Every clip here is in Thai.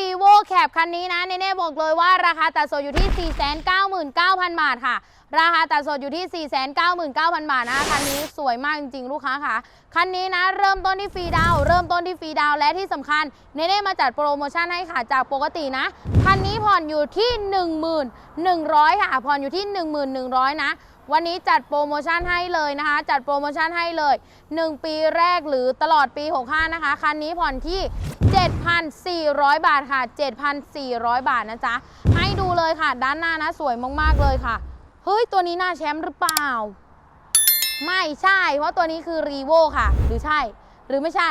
รีโว แคปคันนี้นะเน่ๆบอกเลยว่าราคาตัดสดอยู่ที่ 499,000 บาทค่ะ ราคาตัดสดอยู่ที่ 499,000 บาทนะคันนี้สวยมากจริงๆ ลูกค้าค่ะ คันนี้นะเริ่มต้นที่ฟรีดาวเริ่มต้นที่ฟรีดาวและที่สำคัญเน่ๆมาจัดโปรโมชั่นให้ค่ะ จากปกตินะ คันนี้ผ่อนอยู่ที่ 1,100 ค่ะ ผ่อนอยู่ที่11,100 นะวันนี้จัดโปรโมชั่นให้เลยนะคะ จัดโปรโมชั่นให้เลย 1 ปีแรกหรือตลอดปี 65 นะคะ คันนี้ผ่อนที่ 7,400 บาทค่ะ7,400 บาทนะจ๊ะ ให้ดูเลยค่ะ ด้านหน้านะสวยมากๆเลยค่ะ เฮ้ย ตัวนี้หน้าแชมป์หรือเปล่า ไม่ใช่ เพราะตัวนี้คือรีโวค่ะ หรือใช่ หรือไม่ใช่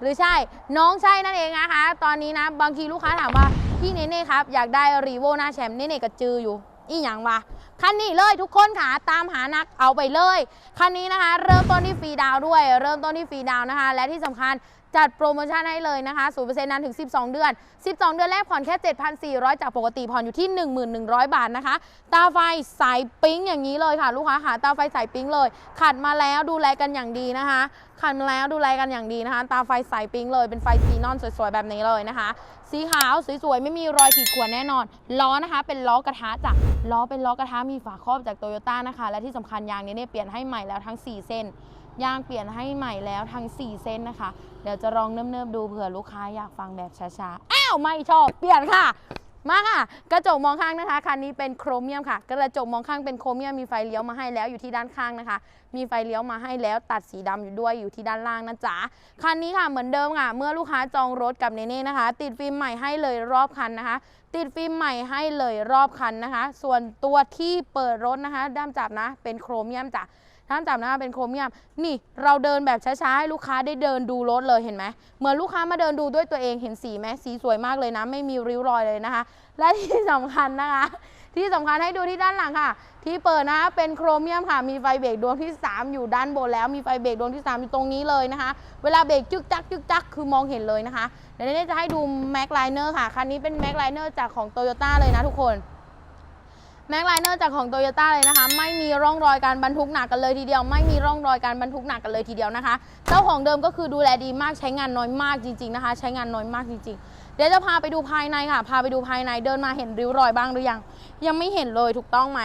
หรือใช่ น้องใช่นั่นเองนะคะ ตอนนี้นะ บางทีลูกค้าถามว่า พี่เนเน่ครับ อยากได้รีโวหน้าแชมป์เนเน่กระจืออยู่อีหยังวะคันนี้เลยทุกคนค่ะตามหานักเอาไปเลย คันนี้นะคะ เริ่มต้นที่ฟรีดาวด้วย เริ่มต้นที่ฟรีดาวน์นะคะ และที่สำคัญ จัดโปรโมชั่นให้เลยนะคะ 0%นานถึง 12 เดือน 12 เดือนแรกผ่อนแค่ 7,400 จากปกติผ่อนอยู่ที่ 1,100 บาทนะคะ ตาไฟสายปิ๊งอย่างนี้เลยค่ะ ลูกค้าค่ะตาไฟสายปิ๊งเลย ขัดมาแล้วดูแลกันอย่างดีนะคะ ขัดมาแล้วดูแลกันอย่างดีนะคะ ตาไฟสายปิ๊งเลยเป็นไฟซีนอนสวยๆแบบนี้เลยนะคะ สีขาวสวยๆไม่มีรอยขีดข่วนแน่นอน ล้อนะคะ เป็นล้อกระทะจ้ะล้อเป็นล้อกระทะมีฝาครอบจากโตโยต้านะคะ และที่สำคัญยางนี้เนี่ยเปลี่ยนให้ใหม่แล้วทั้ง 4 เส้น ยางเปลี่ยนให้ใหม่แล้วทั้ง 4 เส้นนะคะ เดี๋ยวจะลองเนิบๆดูเผื่อลูกค้าอยากฟังแบบช้าๆ อ้าว ไม่ชอบ เปลี่ยนค่ะ มาค่ะ กระจกมองข้างนะคะ คันนี้เป็นโครเมียมค่ะ กระจกมองข้างเป็นโครเมียม มีไฟเลี้ยวมาให้แล้วอยู่ที่ด้านข้างนะคะ มีไฟเลี้ยวมาให้แล้วตัดสีดำอยู่ด้วยอยู่ที่ด้านล่างนะจ๊ะ คันนี้ค่ะเหมือนเดิมค่ะ เมื่อลูกค้าจองรถกับเนเน่นะคะ ติดฟิล์มใหม่ให้เลยรอบคันนะคะติดฟิล์มใหม่ให้เลยรอบคันนะคะ ส่วนตัวที่เปิดรถนะคะ ด้ามจับนะ เป็นโครเมียมจ้ะ ท่านจำนะเป็นโครเมียม นี่เราเดินแบบช้าๆให้ลูกค้าได้เดินดูรถเลยเห็นไหมเหมือนลูกค้ามาเดินดูด้วยตัวเองเห็นสีไหมสีสวยมากเลยนะไม่มีริ้วรอยเลยนะคะ และที่สำคัญนะคะ ที่สำคัญให้ดูที่ด้านหลังค่ะ ที่เปิดนะคะเป็นโครเมียมค่ะ มีไฟเบรกดวงที่ 3 อยู่ด้านบนแล้วมีไฟเบรกดวงที่ 3 อยู่ตรงนี้เลยนะคะ เวลาเบรกจึกจักจึกจักคือมองเห็นเลยนะคะเดี๋ยวนี้จะให้ดูแม็กไลเนอร์ค่ะคันนี้เป็นแม็กไลเนอร์จากของโตโยต้าเลยนะทุกคน แม็กไลเนอร์จากของโตโยต้าเลยนะคะ ไม่มีร่องรอยการบรรทุกหนักกันเลยทีเดียว ไม่มีร่องรอยการบรรทุกหนักกันเลยทีเดียวนะคะ เจ้าของเดิมก็คือดูแลดีมากใช้งานน้อยมากจริง ๆนะคะ ใช้งานน้อยมากจริง ๆ เดี๋ยวจะพาไปดูภายในค่ะ พาไปดูภายในเดินมาเห็นริ้วรอยบ้างหรือยัง ยังไม่เห็นเลยถูกต้องไหม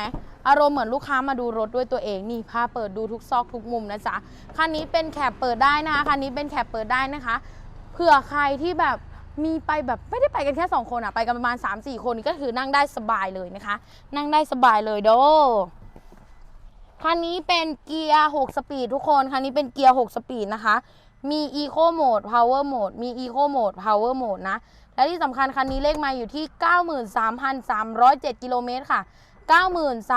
อารมณ์เหมือนลูกค้ามาดูรถด้วยตัวเองนี่พาเปิดดูทุกซอกทุกมุมนะจ๊ะคันนี้เป็นแคปเปิดได้นะคะคันนี้เป็นแคปเปิดได้นะคะเผื่อใครที่แบบ มีไปแบบไม่ได้ไปกันแค่2คนอะไปกันประมาณ 3-4 คนก็คือนั่งได้สบายเลยนะคะ นั่งได้สบายเลยโดคันนี้เป็นเกียร์ 6 สปีดทุกคน คันนี้เป็นเกียร์ 6 สปีดนะคะ มี Eco Mode Power Mode มี Eco Mode Power Mode นะ และที่สำคัญคันนี้เลขมาอยู่ที่ 93,307 กิโลเมตรค่ะ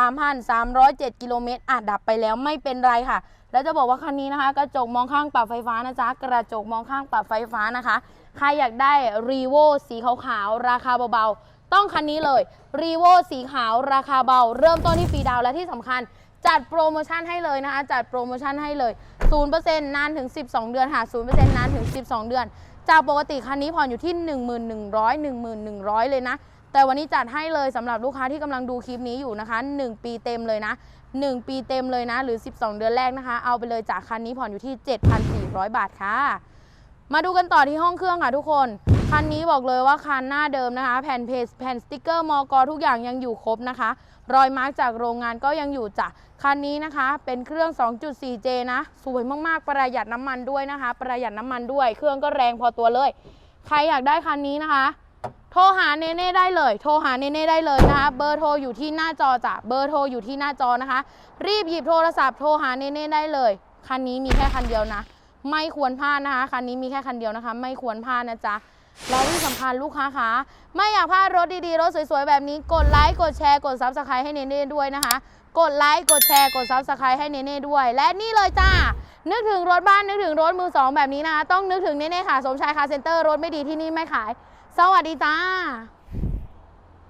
93,307 กิโลเมตรอาจดับไปแล้วไม่เป็นไรค่ะ แล้วจะบอกว่าคันนี้นะคะ กระจกมองข้างปรับไฟฟ้านะจ๊ะ กระจกมองข้างปรับไฟฟ้านะคะ ใครอยากได้ r e v o สีขาวๆ ราคาเบาๆ ต้องคันนี้เลย r e v o สีขาวราคาเบา เริ่มต้นที่ฟรีดาวและที่สำคัญ จัดโปรโมชั่นให้เลยนะคะ จัดโปรโมชั่นให้เลย 0%นานถึง 12 เดือนค่ะ0%นานถึง 12 เดือน จากปกติคันนี้ผ่อนอยู่ที่ 1100 1100 เลยนะ แต่วันนี้จัดให้เลยสำหรับลูกค้าที่กำลังดูคลิปนี้อยู่นะคะ 1 ปีเต็มเลยนะ 1 ปีเต็มเลยนะ หรือ 12 เดือนแรกนะคะ เอาไปเลยจากคันนี้ผ่อนอยู่ที่ 7,400 บาทค่ะ มาดูกันต่อที่ห้องเครื่องค่ะทุกคน คันนี้บอกเลยว่าคันหน้าเดิมนะคะ แผ่นเพจแผ่นสติกเกอร์มอกทุกอย่างยังอยู่ครบนะคะ รอยมาร์กจากโรงงานก็ยังอยู่จ้ะคันนี้นะคะ เป็นเครื่อง 2.4J นะ สวยมากๆ ประหยัดน้ำมันด้วยนะคะ ประหยัดน้ำมันด้วย เครื่องก็แรงพอตัวเลย ใครอยากได้คันนี้นะคะ โทรหาเนเน่ได้เลย โทรหาเนเน่ได้เลยนะคะ เบอร์โทรอยู่ที่หน้าจอจ้ะ เบอร์โทรอยู่ที่หน้าจอนะคะ รีบหยิบโทรศัพท์โทรหาเนเน่ได้เลย คันนี้มีแค่คันเดียวนะ ไม่ควรพลาดนะคะคันนี้มีแค่คันเดียวนะคะ ไม่ควรพลาดนะจ๊ะแล้วที่สำคัญลูกค้าคะไม่อยากพลาดรถดีๆ รถสวยๆ แบบนี้กดไลค์กดแชร์กดซับสไครต์ให้เนเน่ด้วยนะคะ กดไลค์กดแชร์กดซับสไครต์ให้เนเน่ด้วย และนี่เลยจ้านึกถึงรถบ้านนึกถึงรถมือสองแบบนี้นะคะ ต้องนึกถึงเนเน่ค่ะ สมชายคาเซ็นเตอร์รถไม่ดีที่นี่ไม่ขาย สวัสดีจ้า